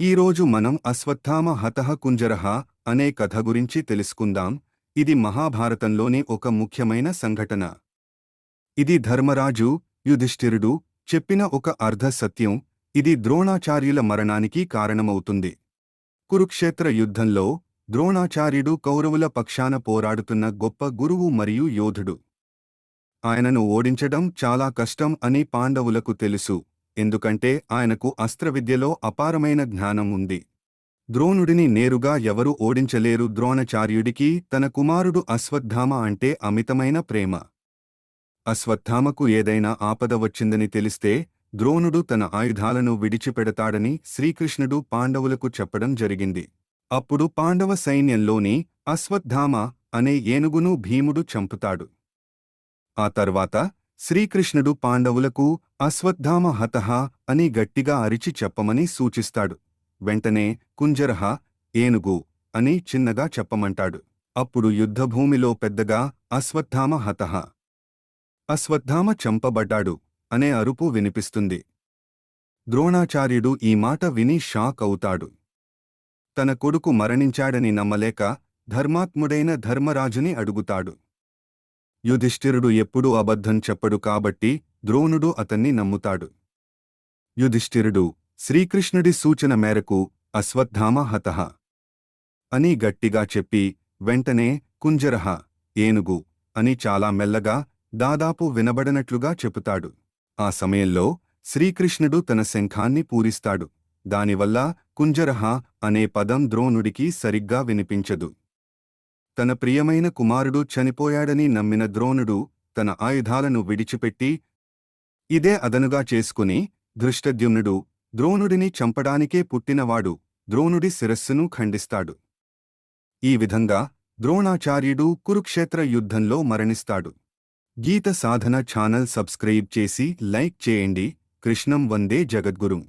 ఈరోజు మనం అశ్వత్థామ హతహ కుంజరహ అనే కథ గురించి తెలుసుకుందాం. ఇది మహాభారతంలోని ఒక ముఖ్యమైన సంఘటన. ఇది ధర్మరాజు యుధిష్ఠిరుడు చెప్పిన ఒక అర్ధ సత్యం. ఇది ద్రోణాచార్యుల మరణానికి కారణమవుతుంది. కురుక్షేత్ర యుద్ధంలో ద్రోణాచార్యుడు కౌరవుల పక్షాన పోరాడుతున్న గొప్ప గురువు మరియు యోధుడు. ఆయనను ఓడించడం చాలా కష్టం అని పాండవులకు తెలుసు. ఎందుకంటే ఆయనకు అస్త్రవిద్యలో అపారమైన జ్ఞానం ఉంది. ద్రోణుడిని నేరుగా ఎవరు ఓడించలేరు. ద్రోణచార్యుడికి తన కుమారుడు అశ్వత్థామ అంటే అమితమైన ప్రేమ. అశ్వత్థామకు ఏదైనా ఆపద వచ్చిందని తెలిస్తే ద్రోణుడు తన ఆయుధాలను విడిచిపెడతాడని శ్రీకృష్ణుడు పాండవులకు చెప్పడం జరిగింది. అప్పుడు పాండవ సైన్యంలోని అశ్వత్థామ అనే ఏనుగును భీముడు చంపుతాడు. ఆ తర్వాత శ్రీకృష్ణుడు పాండవులకు అశ్వత్థామ హతః అని గట్టిగా అరిచి చెప్పమని సూచిస్తాడు. వెంటనే కుంజరహ ఏనుగు అని చిన్నగా చెప్పమంటాడు. అప్పుడు యుద్ధభూమిలో పెద్దగా అశ్వత్థామ హతః. అశ్వత్థామ చంపబడ్డాడు అనే అరుపు వినిపిస్తుంది. ద్రోణాచార్యుడు ఈ మాట విని షాక్ అవుతాడు. తన కొడుకు మరణించాడని నమ్మలేక ధర్మాత్ముడైన ధర్మరాజుని అడుగుతాడు. యుధిష్ఠిరుడు ఎప్పుడూ అబద్ధం చెప్పడు కాబట్టి ద్రోణుడు అతన్ని నమ్ముతాడు. యుధిష్ఠిరుడు శ్రీకృష్ణుడి సూచన మేరకు అశ్వత్థామ హతః అని గట్టిగా చెప్పి వెంటనే కుంజరహ ఏనుగు అని చాలా మెల్లగా దాదాపు వినబడనట్లుగా చెబుతాడు ఆ సమయంలో శ్రీకృష్ణుడు తన శంఖాన్ని పూరిస్తాడు. దానివల్ల కుంజరహ అనే పదం ద్రోణుడికి సరిగ్గా వినిపించదు. తన ప్రియమైన కుమారుడు చనిపోయాడని నమ్మిన ద్రోణుడు తన ఆయుధాలను విడిచిపెట్టి ఇదే అదనుగా చేసుకుని ధృష్టద్యుమ్నుడు ద్రోణుడిని చంపడానికే పుట్టినవాడు ద్రోణుడి శిరస్సును ఖండిస్తాడు. ఈ విధంగా ద్రోణాచార్యుడు కురుక్షేత్ర యుద్ధంలో మరణిస్తాడు. గీత సాధన ఛానల్ సబ్స్క్రైబ్ చేసి లైక్ చేయండి. కృష్ణం వందే జగద్గురుం.